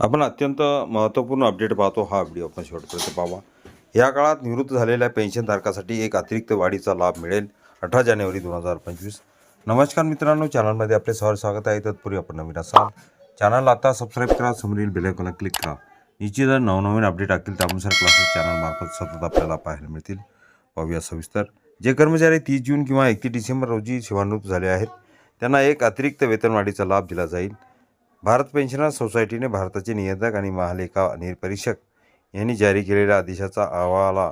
आपण अत्यंत महत्त्वपूर्ण अपडेट पाहतो हा व्हिडिओ आपण शेवटपर्यंत पाहावा. या काळात निवृत्त झालेल्या पेन्शनधारकासाठी एक अतिरिक्त वाढीचा लाभ मिळेल अठरा जानेवारी दोन हजार पंचवीस. नमस्कार मित्रांनो चॅनलमध्ये आपले सहर स्वागत आहे. तत्पूर्वी आपण नवीन असाल चॅनल आता सबस्क्राईब करा समोरील बेलायकॉनला क्लिक करा. निश्चित जर नवनवीन अपडेट असतील त्यानुसार क्लासेस चॅनलमार्फत सतत आपल्याला पाहायला मिळतील. पाहूया सविस्तर. जे कर्मचारी तीस जून किंवा एकतीस डिसेंबर रोजी सेवानिवृत्त झाले आहेत त्यांना एक अतिरिक्त वेतनवाढीचा लाभ दिला जाईल. भारत पेन्शनर सोसायटीने भारताचे नियंत्रक आणि महालेखा निरपरीक्षक यांनी जारी केलेल्या आदेशाचा अहवाला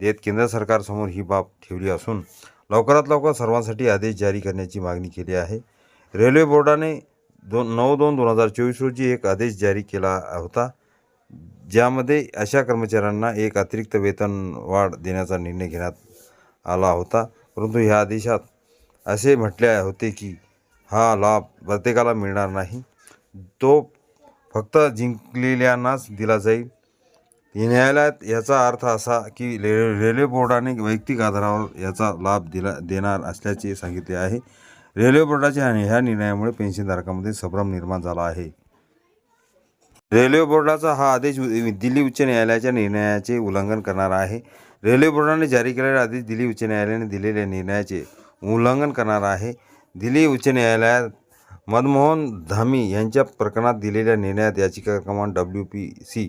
देत केंद्र सरकारसमोर ही बाब ठेवली असून लवकरात लवकर सर्वांसाठी आदेश जारी करण्याची मागणी केली आहे. रेल्वे बोर्डाने दोन नऊ दोन दोन हजार चोवीस रोजी एक आदेश जारी केला होता ज्यामध्ये अशा कर्मचाऱ्यांना एक अतिरिक्त वेतन वाढ देण्याचा निर्णय घेण्यात आला होता. परंतु ह्या आदेशात असे म्हटले होते की हा लाभ प्रत्येकाला मिळणार नाही. तो फक्त जिंकलेल्यांनाच दिला जाईल. न्यायालयात याचा अर्थ असा की रे रेल्वे बोर्डाने वैयक्तिक आधारावर याचा लाभ दिला देणार असल्याचे सांगितले आहे. रेल्वे बोर्डाच्या ह्या निर्णयामुळे पेन्शनधारकांमध्ये संभ्रम निर्माण झाला आहे. रेल्वे बोर्डाचा हा आदेश दिल्ली उच्च न्यायालयाच्या निर्णयाचे उल्लंघन करणारा आहे. रेल्वे बोर्डाने जारी केलेला आदेश दिल्ली उच्च न्यायालयाने दिलेल्या निर्णयाचे उल्लंघन करणारा आहे. दिल्ली उच्च न्यायालयात मनमोहन धामी यांच्या प्रकरणात दिलेल्या निर्णयात याचिका क्रमांक डब्ल्यू पी सी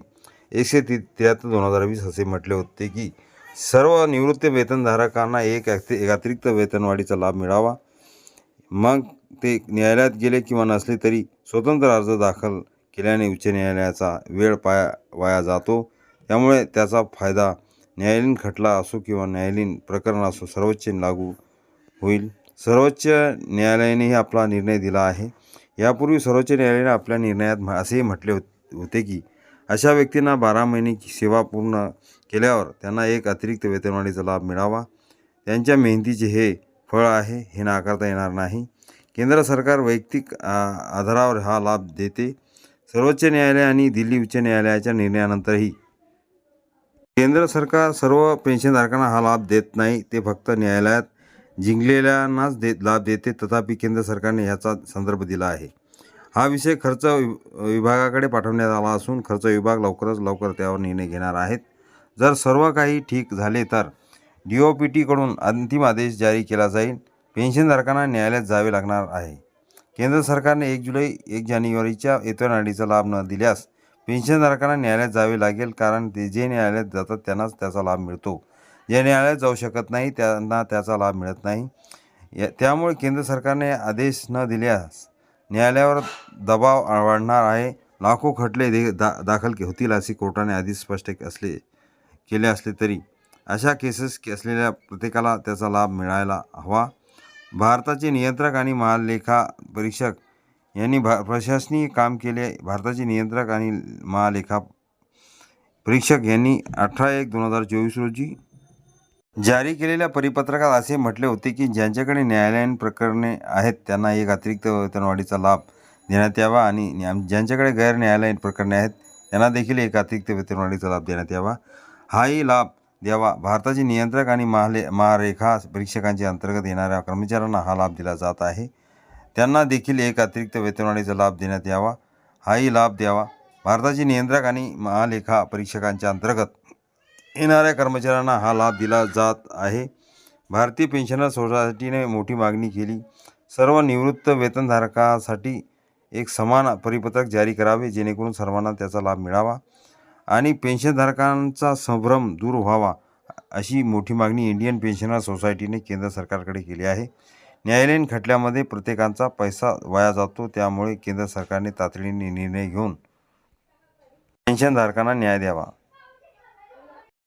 एकशे ति त्र्याहत्तर दोन हजार वीस असे म्हटले होते की सर्व निवृत्त वेतनधारकांना एक एक अतिरिक्त वेतनवाढीचा लाभ मिळावा. मग ते न्यायालयात गेले किंवा नसले तरी स्वतंत्र अर्ज दाखल केल्याने उच्च न्यायालयाचा वेळ पाया वाया जातो. त्यामुळे त्याचा फायदा न्यायालयीन खटला असो किंवा न्यायालयीन प्रकरण असो सर्वोच्च लागू होईल. सर्वोच्च न्यायालयानेही आपला निर्णय दिला आहे. यापूर्वी सर्वोच्च न्यायालयाने आपल्या निर्णयात म्ह- असेही म्हटले होते की अशा व्यक्तींना बारा महिने सेवा पूर्ण केल्यावर त्यांना एक अतिरिक्त वेतनवाढीचा लाभ मिळावा. त्यांच्या मेहनतीचे हे फळ आहे हे नाकारता येणार नाही. केंद्र सरकार वैयक्तिक आ, आधारावर हा लाभ देते. सर्वोच्च न्यायालय आणि दिल्ली उच्च न्यायालयाच्या निर्णयानंतरही केंद्र सरकार सर्व पेन्शनधारकांना हा लाभ देत नाही ते फक्त न्यायालयात जिंकलेल्यांनाच देत लाभ देते तथापि केंद्र सरकारने ह्याचा संदर्भ दिला आहे. हा विषय खर्च वि- विभागाकडे पाठवण्यात आला असून खर्च विभाग लवकरच लवकर त्यावर निर्णय घेणार आहेत. जर सर्व काही ठीक झाले तर डी ओ पी टीकडून अंतिम आदेश जारी केला जाईल. पेन्शनधारकांना न्यायालयात जावे लागणार आहे. केंद्र सरकारने एक जुलै एक जानेवारीच्या वेतनवाढीचा लाभ न दिल्यास पेन्शनधारकांना न्यायालयात जावे लागेल कारण ते जे न्यायालयात जातात त्यांनाच त्याचा लाभ मिळतो. जे न्यायालयात जाऊ शकत नाही त्यांना त्याचा लाभ मिळत नाही. या त्यामुळे केंद्र सरकारने आदेश न दिल्यास न्यायालयावर दबाव वाढणार आहे. लाखो खटले दे दा दाखल होतील असे कोर्टाने आधीच स्पष्ट असले केले असले तरी. अशा केसेस असलेल्या प्रत्येकाला त्याचा लाभ मिळायला हवा. भारताचे नियंत्रक आणि महालेखा परीक्षक यांनी भा प्रशासनीय काम केले. भारताचे नियंत्रक आणि महालेखा परीक्षक यांनी अठरा एक दोन हजार चोवीस रोजी जारी केलेल्या परिपत्रकात असे म्हटले होते की ज्यांच्याकडे न्यायालयीन प्रकरणे आहेत त्यांना एक अतिरिक्त वेतनवाढीचा लाभ देण्यात यावा आणि ज्यांच्याकडे गैर न्यायालयीन प्रकरणे आहेत त्यांना देखील एक अतिरिक्त वेतनवाढीचा लाभ देण्यात यावा. हाही लाभ द्यावा. भारताचे नियंत्रक आणि महाले महारेखा परीक्षकांच्या अंतर्गत येणाऱ्या कर्मचाऱ्यांना हा लाभ दिला जात आहे. त्यांना देखील एक अतिरिक्त वेतनवाढीचा लाभ देण्यात यावा. हाही लाभ द्यावा. भारताचे नियंत्रक आणि महालेखा परीक्षकांच्या अंतर्गत येणाऱ्या कर्मचाऱ्यांना हा लाभ दिला जात आहे. भारतीय पेन्शनर सोसायटीने मोठी मागणी केली. सर्व निवृत्त वेतनधारकासाठी एक समान परिपत्रक जारी करावे जेणेकरून सर्वांना त्याचा लाभ मिळावा आणि पेन्शनधारकांचा संभ्रम दूर व्हावा अशी मोठी मागणी इंडियन पेन्शनर सोसायटीने केंद्र सरकारकडे केली आहे. न्यायालयीन खटल्यामध्ये प्रत्येकांचा पैसा वाया जातो त्यामुळे केंद्र सरकारने तातडीने निर्णय घेऊन पेन्शनधारकांना न्याय द्यावा.